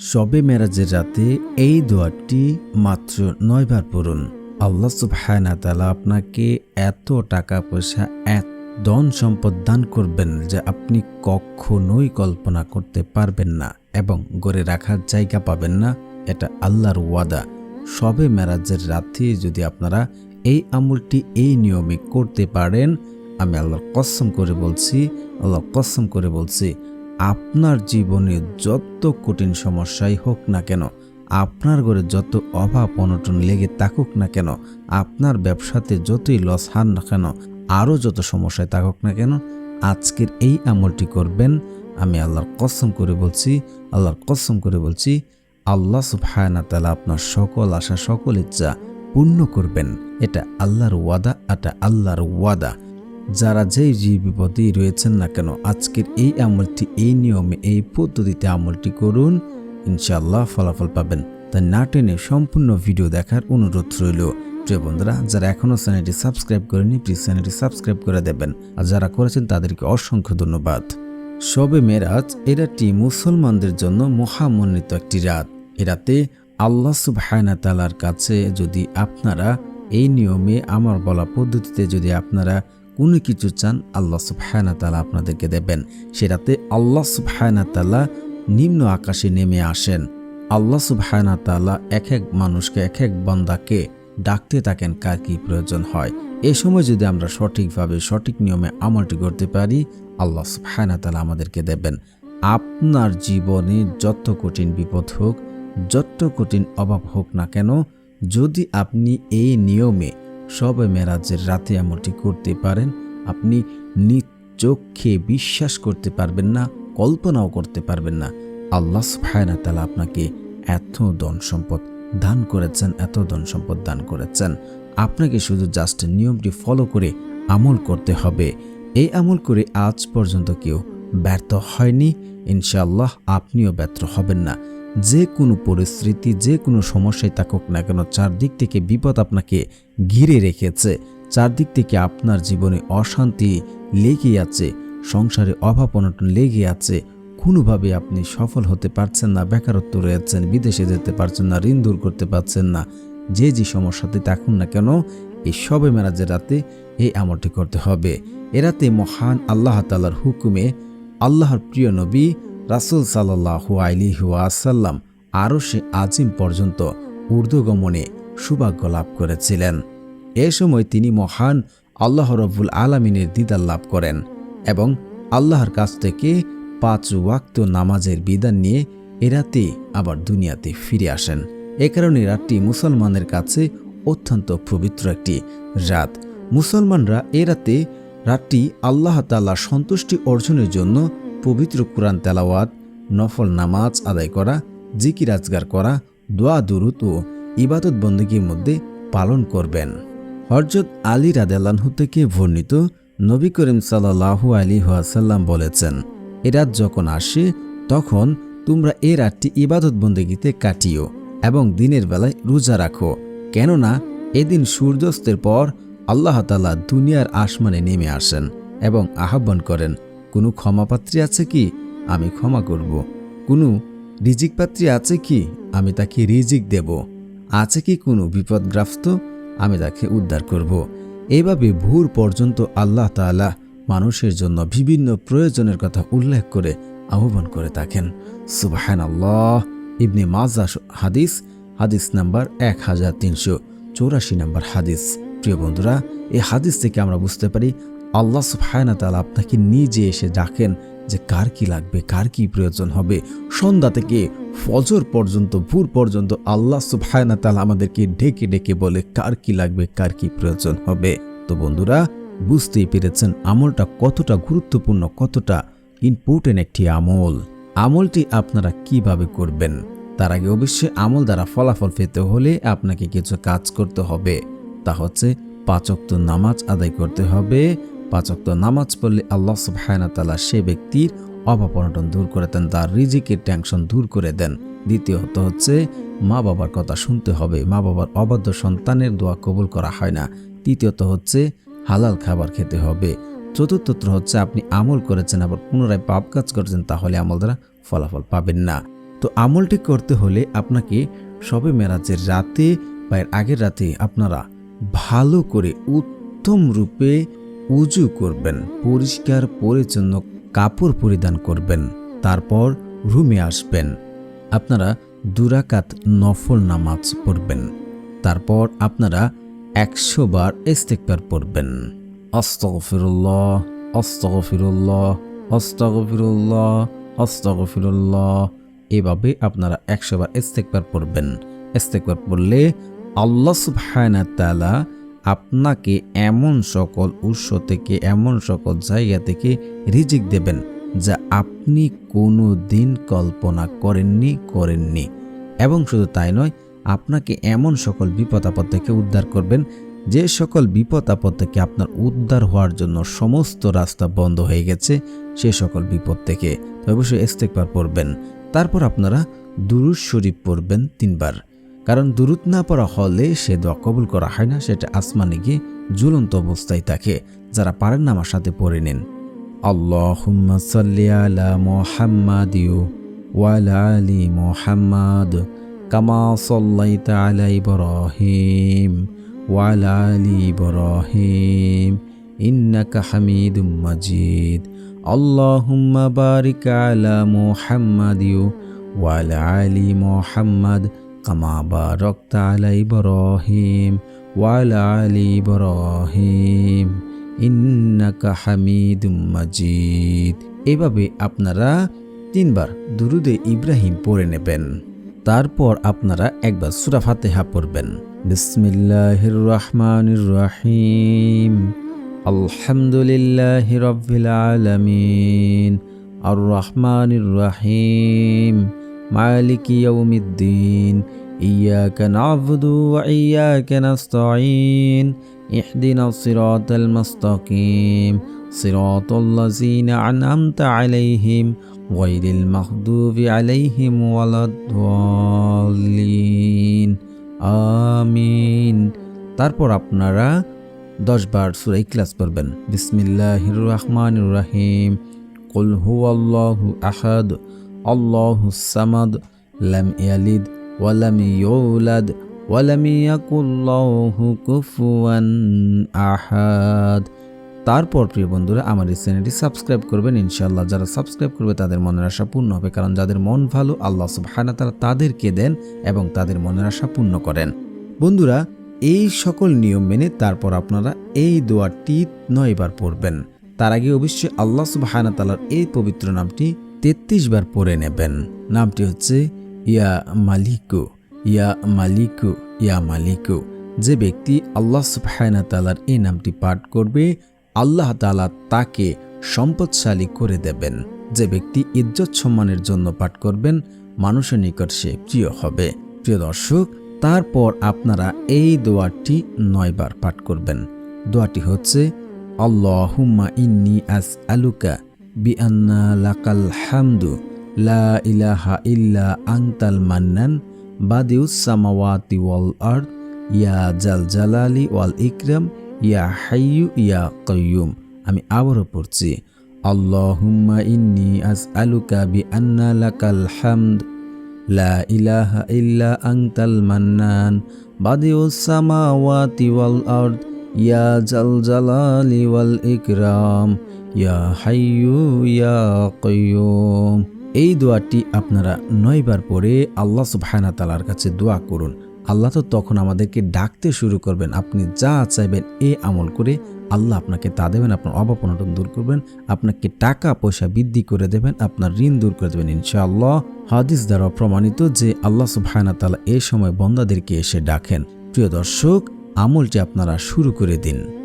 শবে মেরাজের রাতে এই দোয়াটি মাত্র নয়বার পড়ুন। আল্লাহ সুবহানা তাআলা আপনাকে এত টাকা পয়সা, এত ধন সম্পদ দান করবেন যে আপনি কখনোই কল্পনা করতে পারবেন না এবং গড়ে রাখার জায়গা পাবেন না। এটা আল্লাহর ওয়াদা। সবে মেরাজের রাতে যদি আপনারা এই আমলটি এই নিয়মে করতে পারেন, আমি আল্লাহর কসম করে বলছি আল্লাহ কসম করে বলছি আপনার জীবনে যত কঠিন সমস্যাই হোক না কেন, আপনার ঘরে যত অভাব অনটন লেগে থাকুক না কেন, আপনার ব্যবসাতে যতই লস হান না কেন, আরও যত সমস্যায় থাকুক না কেন, আজকের এই আমলটি করবেন, আমি আল্লাহর কসম করে বলছি, আল্লাহর কসম করে বলছি, আল্লাহ সুবহানা তালা আপনার সকল আশা, সকল ইচ্ছা পূর্ণ করবেন। এটা আল্লাহর ওয়াদা, এটা আল্লাহর ওয়াদা। যারা যেই যে বিপদেই রয়েছেন না কেন, আজকের এই আমলটি, এই নিয়মে, এই পদ্ধতিতে আমলটি করুন, ইনশাআল্লাহ ফলাফল পাবেন। তাই না টেনে সম্পূর্ণ ভিডিও দেখার অনুরোধ রইল। প্রিয় বন্ধুরা, যারা এখনও চ্যানেলটি সাবস্ক্রাইব করেনি প্লিজ চ্যানেলটি সাবস্ক্রাইব করে দেবেন। আর যারা করেছেন, তাদেরকে অসংখ্য ধন্যবাদ। শবে মেরাজ, এরাটি মুসলমানদের জন্য মহামন্বিত একটি রাত। এ রাতে আল্লাহ সুবহানা তালার কাছে যদি আপনারা এই নিয়মে, আমার বলা পদ্ধতিতে যদি আপনারা কোনো কিছু চান, আল্লাহ সুবহানা তালা আপনাদেরকে দেবেন। সেটাতে আল্লাহ সুবহানা তালা নিম্ন আকাশে নেমে আসেন। আল্লাহ সুবহানা তালা এক এক মানুষকে এক এক বান্দাকে ডাকতে থাকেন কার কি প্রয়োজন হয়। এ সময় যদি আমরা সঠিকভাবে, সঠিক নিয়মে আমলটি করতে পারি, আল্লাহ সুবহানা তালা আমাদেরকে দেবেন। আপনার জীবনে যত কঠিন বিপদ হোক, যত কঠিন অভাব হোক না কেন, যদি আপনি এই নিয়মে সবে মেরাজের রাতে আমলটি করতে পারেন, আপনি নিজ চোখে বিশ্বাস করতে পারবেন না, কল্পনাও করতে পারবেন না। আল্লাহ সুবহানা তালা আপনাকে এত ধন সম্পদ দান করেছেন, এত ধন সম্পদ দান করেছেন। আপনাকে শুধু জাস্ট নিয়মটি ফলো করে আমল করতে হবে। এই আমল করে আজ পর্যন্ত কেউ ব্যর্থ হয়নি, ইনশাআল্লাহ আপনিও ব্যর্থ হবেন না। যে কোনো পরিস্থিতি, যে কোনো সমস্যায় থাকুক না কেন, চারদিক থেকে বিপদ আপনাকে ঘিরে রেখেছে। চারদিক থেকে আপনার জীবনে অশান্তি লেগে আছে, সংসারে অভাব অনটন লেগে আছে। কোনোভাবে আপনি সফল হতে পারছেন না, বেকারত্ব রয়েছেন, বিদেশে যেতে পারছেন না, ঋণ দূর করতে পারছেন না, যে যে সমস্যাতে থাকুন না কেন, এই সবে মেরাজের রাতে এই আমলটি করতে হবে। এরাতে মহান আল্লাহ তালার হুকুমে আল্লাহর প্রিয় নবী রাসুল সাল্লাহু আলিহু আসাল্লাম আরও সে আজিম পর্যন্ত ঊর্ধ্বগমনে সৌভাগ্য লাভ করেছিলেন। এ সময় তিনি মহান আল্লাহ রব্বুল আলমিনের দিদার লাভ করেন এবং আল্লাহর কাছ থেকে পাঁচ ওয়াক্ত নামাজের বিধান নিয়ে এরাতে আবার দুনিয়াতে ফিরে আসেন। এ কারণে রাতটি মুসলমানের কাছে অত্যন্ত পবিত্র একটি রাত। মুসলমানরা এ রাতে রাতটি আল্লাহ তাল্লাহ সন্তুষ্টি অর্জনের জন্য পবিত্র কোরআন তেলাওয়াত, নফল নামাজ আদায় করা, জিকির আজগার করা, দোয়া দুরুত ও ইবাদত বন্দীগীর মধ্যে পালন করবেন। হরজত আলী রাদেলানহু থেকে বর্ণিত নবী করিম সাল্লাহু আলী ওয়াসাল্লাম বলেছেন, এ রাত যখন আসে, তখন তোমরা এ রাতটি ইবাদত বন্দেগীতে কাটিও এবং দিনের বেলায় রোজা রাখো। কেননা, এদিন সূর্যাস্তের পর আল্লাহ দুনিয়ার আসমানে নেমে আসেন এবং আহ্বান করেন কোনো ক্ষমাপাত্রী আছে কি? আমি ক্ষমা করব। কোনো রিজিক পাত্রী আছে কি? আমি তাকে রিজিক দেব। আছে কি কোনো বিপদগ্রস্ত? আমি তাকে উদ্ধার করব। এইভাবে ভোর পর্যন্ত আল্লাহ তাআলা মানুষের জন্য বিভিন্ন প্রয়োজনের কথা উল্লেখ করে আহ্বান করে থাকেন। সুবাহান আল্লাহ ইবনে মাজা হাদিস হাদিস নাম্বার এক হাজার তিনশো চৌরাশি নাম্বার হাদিস। প্রিয় বন্ধুরা, এই হাদিস থেকে আমরা বুঝতে পারি আল্লাহ তাআলা আপনাকে নিজে এসে ডাকেন যে কার কি লাগবে, কার কি প্রয়োজন হবে। সন্ধ্যা থেকে ফজর পর্যন্ত, ভোর পর্যন্ত আল্লাহ তাআলা আমাদেরকে ডেকে ডেকে বলে কার কি লাগবে, কার কি প্রয়োজন হবে। তো বন্ধুরা, বুঝতেই পেরেছেন আমলটা কতটা গুরুত্বপূর্ণ, কতটা ইম্পর্টেন্ট একটি আমল। আমলটি আপনারা কীভাবে করবেন? তার আগে অবশ্যই আমল দ্বারা ফলাফল পেতে হলে আপনাকে কিছু কাজ করতে হবে। তা হচ্ছে পাচক্ত নামাজ আদায় করতে হবে পাচক্ত নামাজ পড়লে আল্লাহ সুবহানা তালা সে ব্যক্তির অভাব অনটন দূর করে দেন, তার রিজিকের টেনশন দূর করে দেন। দ্বিতীয়ত হচ্ছে, মা বাবার কথা শুনতে হবে, মা বাবার অবাধ্য সন্তানের দোয়া কবুল করা হয় না। তৃতীয়ত হচ্ছে, হালাল খাবার খেতে হবে। চতুর্থত হচ্ছে, আপনি আমল করেছেন, আবার পুনরায় পাপ কাজ করেছেন, তাহলে আমল দ্বারা ফলাফল পাবেন না। তো আমলটি করতে হলে আপনাকে সবে মেরাজের রাতে বা এর আগের রাতে আপনারা ভালো করে উত্তম রূপে উজু করবেন, পরিষ্কার পরিচ্ছন্ন কাপড় পরিধান করবেন, তারপর রুমে আসবেন। আপনারা দুরাকাত নফল নামাজ পড়বেন, তারপর আপনারা একশো বার ইস্তেকবার পড়বেন। অস্তগফিরুল্লাহ অস্তগফিরুল্লাহ অস্তগফিরুল্লাহ অস্তগফিরুল্লাহ এভাবে আপনারা একশো বার ইস্তেকবার পড়বেন। ইস্তেকবার পড়লে আল্লাহ সুবহানাহু তাআলা আপনাকে এমন সকল উৎস থেকে, এমন সকল জায়গা থেকে রিজিক দেবেন যা আপনি কোনো দিন কল্পনা করেননি করেননি। এবং শুধু তাই নয়, আপনাকে এমন সকল বিপদ আপদ থেকে উদ্ধার করবেন, যে সকল বিপদ আপদ থেকে আপনার উদ্ধার হওয়ার জন্য সমস্ত রাস্তা বন্ধ হয়ে গেছে, সে সকল বিপদ থেকে। অবশ্যই ইস্তেকবার পড়বেন। তারপর আপনারা দুরুজ শরীফ পড়বেন তিনবার। কারণ দুরুদ না পড়া হলে সে দোয়া কবুল করা হয় না, সেটা আসমানে গিয়ে ঝুলন্ত অবস্থায় থাকে, যারা পারেন না আমার সাথে পড়ে নিন। আল্লাহুম্মা সাল্লি ওয়ালা আলি কামা ওয়ালা আলি ওয়ালা আলি কামা বারাকতা আলা ইব্রাহিম ওয়ালা আলি ইব্রাহিম ইন্নাকা হামিদুম মাজিদ এভাবে আপনারা তিনবার দুরুদে ইব্রাহিম পড়ে নেবেন। তারপর আপনারা একবার সুরা ফাতেহা পড়বেন। বিসমিল্লাহির রহমানির রহিম। আলহামদুলিল্লাহি রাব্বিল আলামিন। আর রহমানির রহিম। মালিকি ইয়াউমিদ্দিন ইয়াকা না'বুদু ওয়া ইয়াকা নাস্তাঈন اهدنا الصراط المستقيم صراط الذين أنعمت عليهم غير المغضوب عليهم ولا الضالين আমিন তারপর আপনারা দশ বার সুরা ইখলাস পড়বেন বিসমিল্লাহির রহমানির রহিম কুল হুয়াল্লাহু আহাদ আল্লাহুস সামাদ, লাম ইয়ালিদ ওয়া লাম ইউলাদ ওয়ালাম ইয়াকুল্লাহু কুফুয়ান আহাদ। তারপর, প্রিয় বন্ধুরা, আমার এই চ্যানেলটি সাবস্ক্রাইব করবেন। ইনশাআল্লাহ, যারা সাবস্ক্রাইব করবে, তাদের মনের আশা পূর্ণ হবে। কারণ, যাদের মন ভালো, আল্লাহ সুবহানাহু তাআলা তাদেরকে দেন এবং তাদের মনের আশা পূর্ণ করেন। বন্ধুরা, এই সকল নিয়ম মেনে তারপর আপনারা এই দোয়াটি নয়বার পড়বেন। তার আগে অবশ্যই আল্লাহ সুবহানাহু তাআলার এই পবিত্র নামটি তেত্রিশ বার পড়ে নেবেন। নামটি হচ্ছে ইয়া মালিকু ইয়া মালিকু ইয়া মালিকু। যে ব্যক্তি আল্লাহ সুবহানা তালার এই নামটি পাঠ করবে, আল্লাহ তালা তাকে সম্পদশালী করে দেবেন। যে ব্যক্তি ইজ্জত সম্মানের জন্য পাঠ করবেন, মানুষের নিকট সে প্রিয় হবে। প্রিয় দর্শক, তারপর আপনারা এই দোয়াটি নয়বার পাঠ করবেন। দোয়াটি হচ্ছে, আল্লাহুম্মা ইন্নি আস আলুকা বি আন্না লাকাল হামদু লা ইলাহা ইল্লা আংতাল মান্নান বাদিউস সামাওয়াতি ওয়াল আর্দ ইয়া জাল জালালি ওয়াল ইকরাম ইয়া হাইয়ু ইয়া কয়ুম আমি আবারও পড়ছি, আল্লাহুম্মা ইন্নি আস আলুকা বি আন্না লাকাল হামদ, লা ইলাহা ইল্লা আংতাল মান্নান বাদিউস সামাওয়াতি ওয়াল আর্দ, ইয়া জাল জালালি ওয়াল ইকরাম। ইয়া হাইয়ু, ইয়া কয়ুম এই দোয়াটি আপনারা নয়বার পরে আল্লাহ সুবহানা তালার কাছে দোয়া করুন। আল্লাহ তো তখন আমাদেরকে ডাকতে শুরু করবেন, আপনি যা চাইবেন এ আমল করে আল্লাহ আপনাকে তা দেবেন, আপনার অভাব অনটন দূর করবেন, আপনাকে টাকা পয়সা বৃদ্ধি করে দেবেন, আপনার ঋণ দূর করে দেবেন, ইনশাআল্লাহ। হাদিস দ্বারা প্রমাণিত যে আল্লাহ সুবহানা তালা এই সময় বন্দাদেরকে এসে ডাকেন। প্রিয় দর্শক, আমলটি আপনারা শুরু করে দিন।